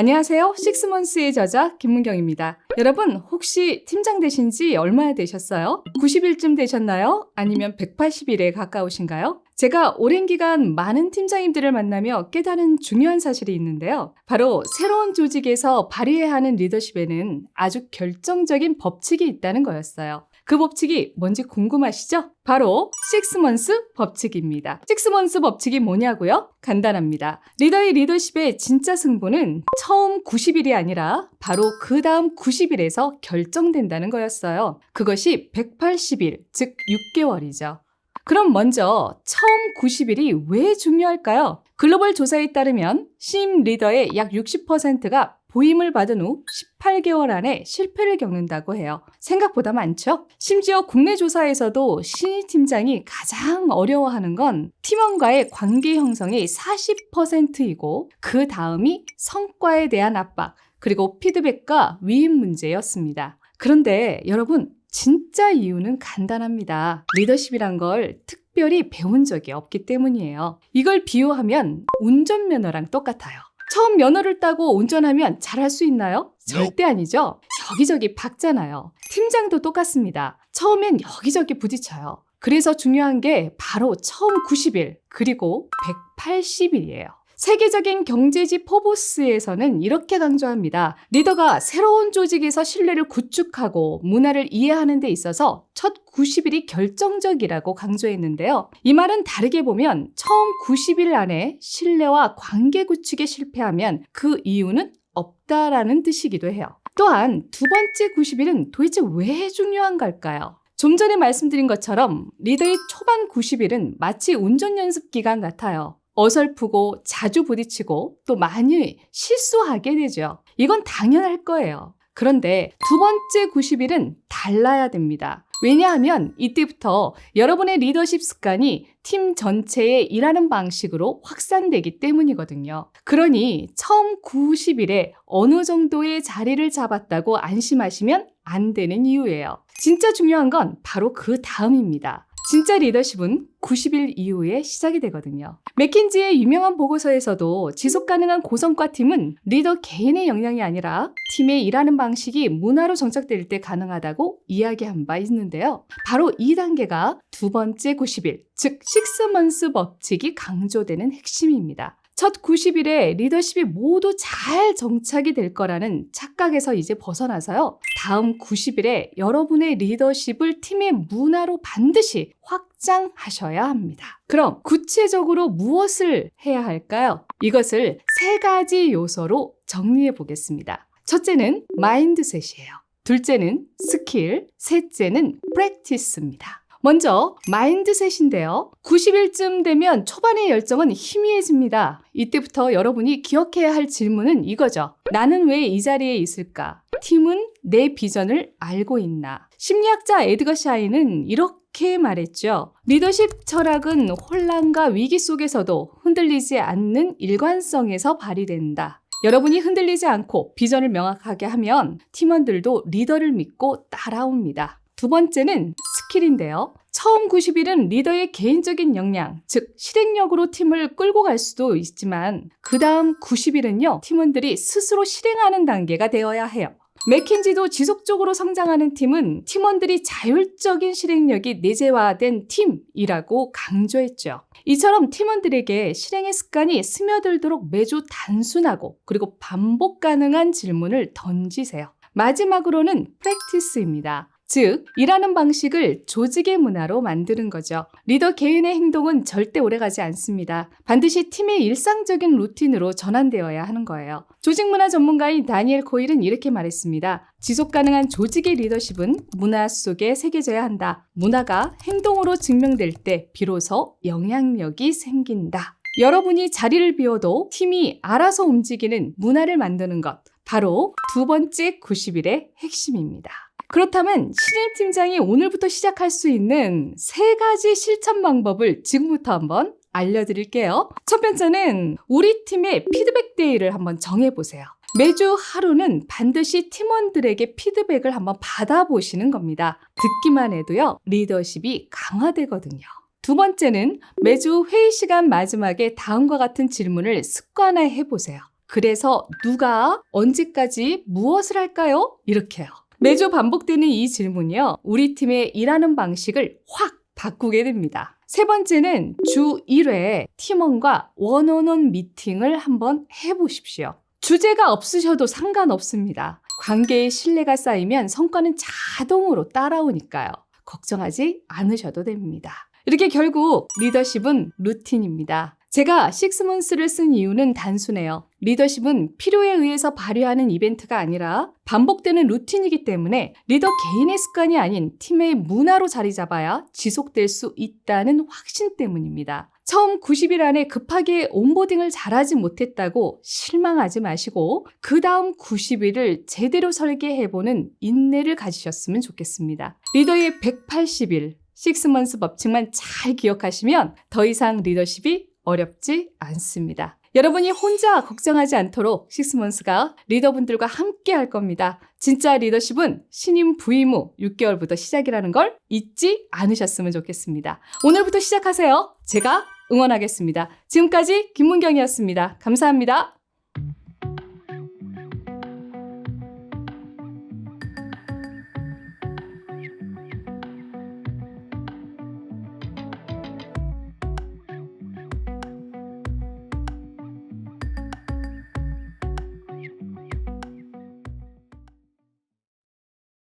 안녕하세요. 식스먼스의 저자 김문경입니다. 여러분, 혹시 팀장 되신 지 얼마나 되셨어요? 90일쯤 되셨나요? 아니면 180일에 가까우신가요? 제가 오랜 기간 많은 팀장님들을 만나며 깨달은 중요한 사실이 있는데요. 바로 새로운 조직에서 발휘해야 하는 리더십에는 아주 결정적인 법칙이 있다는 거였어요. 그 법칙이 뭔지 궁금하시죠? 바로 식스먼스 법칙입니다. 식스먼스 법칙이 뭐냐고요? 간단합니다. 리더의 리더십의 진짜 승부는 처음 90일이 아니라 바로 그 다음 90일에서 결정된다는 거였어요. 그것이 180일, 즉 6개월이죠. 그럼 먼저 처음 90일이 왜 중요할까요? 글로벌 조사에 따르면 신임 리더의 약 60%가 보임을 받은 후 18개월 안에 실패를 겪는다고 해요. 생각보다 많죠? 심지어 국내 조사에서도 신입 팀장이 가장 어려워하는 건 팀원과의 관계 형성이 40%이고 그 다음이 성과에 대한 압박, 그리고 피드백과 위임 문제였습니다. 그런데 여러분, 진짜 이유는 간단합니다. 리더십이란 걸 특별히 배운 적이 없기 때문이에요. 이걸 비유하면 운전면허랑 똑같아요. 처음 면허를 따고 운전하면 잘할 수 있나요? 절대 아니죠. 여기저기 박잖아요. 팀장도 똑같습니다. 처음엔 여기저기 부딪혀요. 그래서 중요한 게 바로 처음 90일, 그리고 180일이에요. 세계적인 경제지 포브스에서는 이렇게 강조합니다. 리더가 새로운 조직에서 신뢰를 구축하고 문화를 이해하는 데 있어서 첫 90일이 결정적이라고 강조했는데요. 이 말은 다르게 보면 처음 90일 안에 신뢰와 관계 구축에 실패하면 그 이유는 없다라는 뜻이기도 해요. 또한 두 번째 90일은 도대체 왜 중요한 걸까요? 좀 전에 말씀드린 것처럼 리더의 초반 90일은 마치 운전 연습 기간 같아요. 어설프고 자주 부딪히고 또 많이 실수하게 되죠. 이건 당연할 거예요. 그런데 두 번째 90일은 달라야 됩니다. 왜냐하면 이때부터 여러분의 리더십 습관이 팀 전체의 일하는 방식으로 확산되기 때문이거든요. 그러니 처음 90일에 어느 정도의 자리를 잡았다고 안심하시면 안 되는 이유예요. 진짜 중요한 건 바로 그 다음입니다. 진짜 리더십은 90일 이후에 시작이 되거든요. 맥킨지의 유명한 보고서에서도 지속 가능한 고성과 팀은 리더 개인의 역량이 아니라 팀의 일하는 방식이 문화로 정착될 때 가능하다고 이야기한 바 있는데요. 바로 이 단계가 두 번째 90일, 즉 식스먼스 법칙이 강조되는 핵심입니다. 첫 90일에 리더십이 모두 잘 정착이 될 거라는 착각에서 이제 벗어나서요. 다음 90일에 여러분의 리더십을 팀의 문화로 반드시 확장하셔야 합니다. 그럼 구체적으로 무엇을 해야 할까요? 이것을 세 가지 요소로 정리해 보겠습니다. 첫째는 마인드셋이에요. 둘째는 스킬, 셋째는 프랙티스입니다. 먼저 마인드셋인데요. 90일쯤 되면 초반의 열정은 희미해집니다. 이때부터 여러분이 기억해야 할 질문은 이거죠. 나는 왜 이 자리에 있을까? 팀은 내 비전을 알고 있나? 심리학자 에드거 샤이는 이렇게 말했죠. 리더십 철학은 혼란과 위기 속에서도 흔들리지 않는 일관성에서 발휘된다. 여러분이 흔들리지 않고 비전을 명확하게 하면 팀원들도 리더를 믿고 따라옵니다. 두 번째는 스킬인데요. 처음 90일은 리더의 개인적인 역량, 즉 실행력으로 팀을 끌고 갈 수도 있지만 그 다음 90일은요, 팀원들이 스스로 실행하는 단계가 되어야 해요. 맥킨지도 지속적으로 성장하는 팀은 팀원들이 자율적인 실행력이 내재화된 팀이라고 강조했죠. 이처럼 팀원들에게 실행의 습관이 스며들도록 매주 단순하고 그리고 반복 가능한 질문을 던지세요. 마지막으로는 프랙티스입니다. 즉, 일하는 방식을 조직의 문화로 만드는 거죠. 리더 개인의 행동은 절대 오래가지 않습니다. 반드시 팀의 일상적인 루틴으로 전환되어야 하는 거예요. 조직 문화 전문가인 다니엘 코일은 이렇게 말했습니다. 지속 가능한 조직의 리더십은 문화 속에 새겨져야 한다. 문화가 행동으로 증명될 때 비로소 영향력이 생긴다. 여러분이 자리를 비워도 팀이 알아서 움직이는 문화를 만드는 것. 바로 두 번째 90일의 핵심입니다. 그렇다면 신임 팀장이 오늘부터 시작할 수 있는 세 가지 실천 방법을 지금부터 한번 알려드릴게요. 첫 번째는 우리 팀의 피드백 데이를 한번 정해보세요. 매주 하루는 반드시 팀원들에게 피드백을 한번 받아보시는 겁니다. 듣기만 해도요, 리더십이 강화되거든요. 두 번째는 매주 회의 시간 마지막에 다음과 같은 질문을 습관화해 보세요. 그래서 누가 언제까지 무엇을 할까요? 이렇게요. 매주 반복되는 이 질문이요. 우리 팀의 일하는 방식을 확 바꾸게 됩니다. 세 번째는 주 1회 팀원과 원원원 미팅을 한번 해보십시오. 주제가 없으셔도 상관없습니다. 관계의 신뢰가 쌓이면 성과는 자동으로 따라오니까요. 걱정하지 않으셔도 됩니다. 이렇게 결국 리더십은 루틴입니다. 제가 식스먼스를 쓴 이유는 단순해요. 리더십은 필요에 의해서 발휘하는 이벤트가 아니라 반복되는 루틴이기 때문에 리더 개인의 습관이 아닌 팀의 문화로 자리 잡아야 지속될 수 있다는 확신 때문입니다. 처음 90일 안에 급하게 온보딩을 잘하지 못했다고 실망하지 마시고 그 다음 90일을 제대로 설계해보는 인내를 가지셨으면 좋겠습니다. 리더의 180일, 식스먼스 법칙만 잘 기억하시면 더 이상 리더십이 어렵지 않습니다. 여러분이 혼자 걱정하지 않도록 식스먼스가 리더분들과 함께 할 겁니다. 진짜 리더십은 신임 부임 후 6개월부터 시작이라는 걸 잊지 않으셨으면 좋겠습니다. 오늘부터 시작하세요. 제가 응원하겠습니다. 지금까지 김문경이었습니다. 감사합니다.